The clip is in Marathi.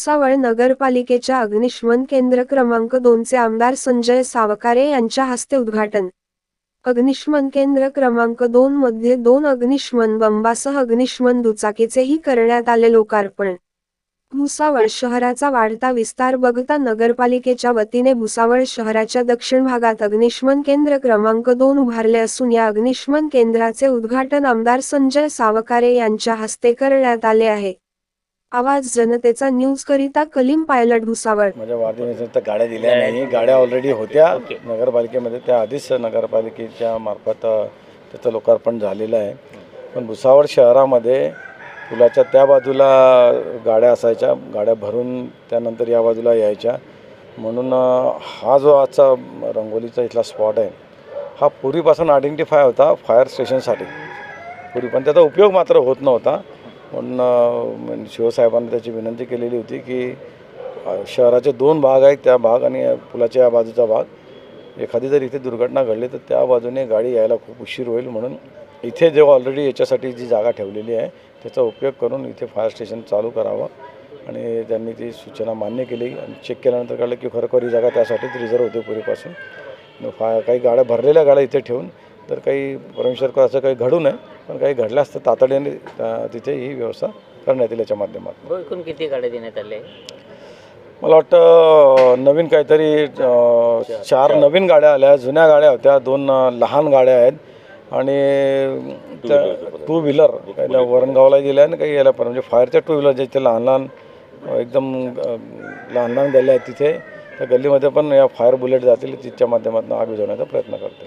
भुसावळ नगरपालिकेच्या अग्निशमन केंद्र क्रमांक दोनचे आमदार संजय सावकारे यांच्या हस्ते उद्घाटन. अग्निशमन केंद्र क्रमांक दोन मध्ये दोन अग्निशमन बंबासह अग्निशमन दुचाकीचेही करण्यात आले लोकार्पण. भुसावळ शहराचा वाढता विस्तार बघता नगरपालिकेच्या वतीने भुसावळ शहराच्या दक्षिण भागात अग्निशमन केंद्र क्रमांक दोन उभारले असून या अग्निशमन केंद्राचे उद्घाटन आमदार संजय सावकारे यांच्या हस्ते करण्यात आले आहे. आवाज जनतेचा न्यूज करिता कलीम पायलट भुसावळ. माझ्या वाढदिवसाच्या त्या गाड्या दिल्या नाही. गाड्या ऑलरेडी होत्या. नगरपालिकेमध्ये त्या आधीच नगरपालिकेच्या मार्फत त्याचं लोकार्पण झालेलं आहे. पण भुसावळ शहरामध्ये पुलाच्या त्या बाजूला गाड्या असायच्या. गाड्या भरून त्यानंतर या बाजूला यायच्या. म्हणून हा जो आजचा रंगोलीचा इथला स्पॉट आहे हा पूर्वीपासून आयडेंटिफाय होता फायर स्टेशनसाठी पूर्वी पण त्याचा उपयोग मात्र होत नव्हता. म्हणून शिवसाहेबांनी त्याची विनंती केलेली होती की शहराचे दोन भाग आहेत त्या भाग आणि पुलाच्या या बाजूचा भाग. एखादी जर इथे दुर्घटना घडली तर त्या बाजूने गाडी यायला खूप उशीर होईल म्हणून इथे जेव्हा ऑलरेडी याच्यासाठी जी जागा ठेवलेली आहे त्याचा उपयोग करून इथे फायर स्टेशन चालू करावं. आणि त्यांनी ती सूचना मान्य केली आणि चेक केल्यानंतर कळलं की खरोखर ही जागा त्यासाठीच रिझर्व होते पूर्वीपासून. मग फा काही गाड्या भरलेल्या गाड्या इथे ठेवून तर काही परमेश्वरकर असं काही घडू नये. पण काही घडल्यास तर तातडीने तिथे ही व्यवस्था करण्यात येईल याच्या माध्यमातून. एकूण किती गाड्या देण्यात आले मला वाटतं नवीन काहीतरी चार नवीन गाड्या आल्या जुन्या गाड्या होत्या दोन लहान गाड्या आहेत आणि टू व्हीलर काही वरणगावला गेल्या आणि काही याला पण म्हणजे फायरच्या टू व्हीलर जे ते लहान लहान एकदम लहान लहान गल्ल्या आहेत तिथे. त्या गल्लीमध्ये पण या फायर बुलेट जातील तिच्या माध्यमातून आग विझवण्याचा प्रयत्न करते